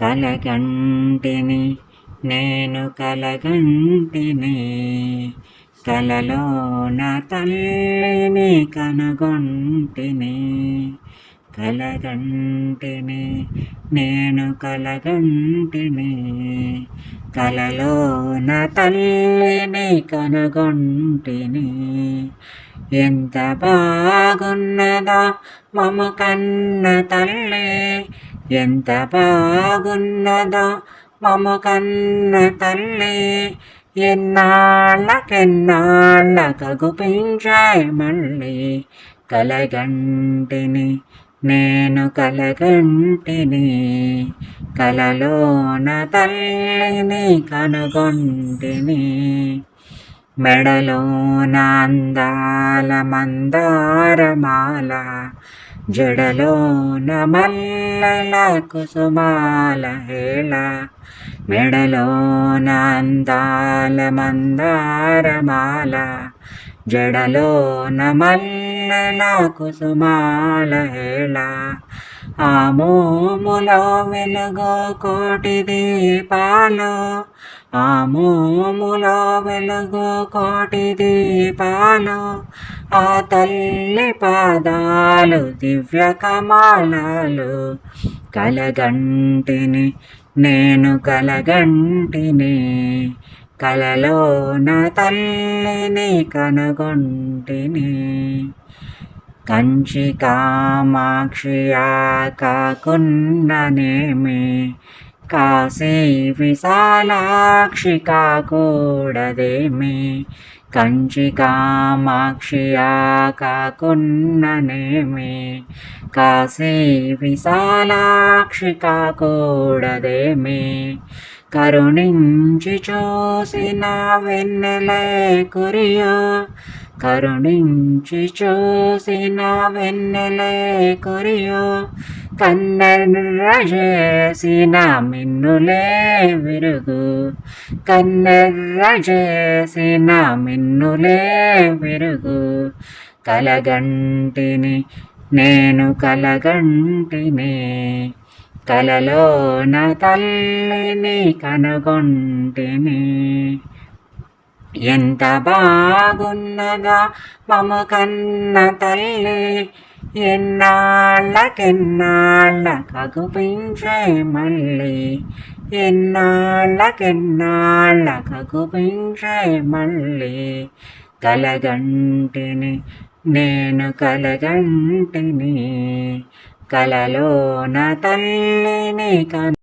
కలగంటిని నేను కలగంటిని. కలలో నా తల్లిని కనుగొంటిని. కలగంటిని నేను కలగంటిని. కలలో నా తల్లిని కనుగొంటిని. ఎంత బాగున్నదా మమ కన్న తల్లి ఎంత బాగున్నదో మము కన్న తల్లి ఎన్నాళ్ళకెన్నాళ్ళకు పెంచాయి మళ్ళీ. కలగంటిని నేను కలగంటిని కలలోన తల్లిని కనుగొంటిని. మెడలోన అందాల మందారమాల జడలోన మల్లెల కుసుమాల హేళ మెడలోన అందాల మందారమాల జడలోన మల్లెల కుసుమాల హేళ. ఆ మోములో వెలుగు కోటి దీపాలు ఆ మోములో వెలుగు కోటి దీపాలు ఆ తల్లి పాదాలు దివ్య కమాలాలు. కలగంటిని నేను కలగంటిని కలలోన తల్లిని కనుగొంటిని. కంచి కామాక్షి కాకున్ననేమి కాశీ విశాలాక్షి కాకూడదేమి కంచి కామాక్షియా కాకున్ననేమి కాశీ విశాలాక్షి కాకూడదేమి కరుణించి చూసిన వెన్నెలే కురియో? కరుణించి చూసిన వెన్నెలే కురియో? కన్నెర్ర చేసిన మిన్నులే విరుగు. కన్నెర్ర చేసిన మిన్నులే విరుగు. కలగంటిని నేను కలగంటిని కలలోన తల్లిని కనుగొంటిని. ఎంత బాగున్నదా మమ కన్న తల్లి ఎన్నాళ్ళకెన్నాళ్ళ కగుపించే మళ్ళీ ఎన్నాళ్ళకెన్నాళ్ళ కగుపించే మళ్ళీ కలగంటిని నేను కలగంటిని కలలోన తల్లిని కను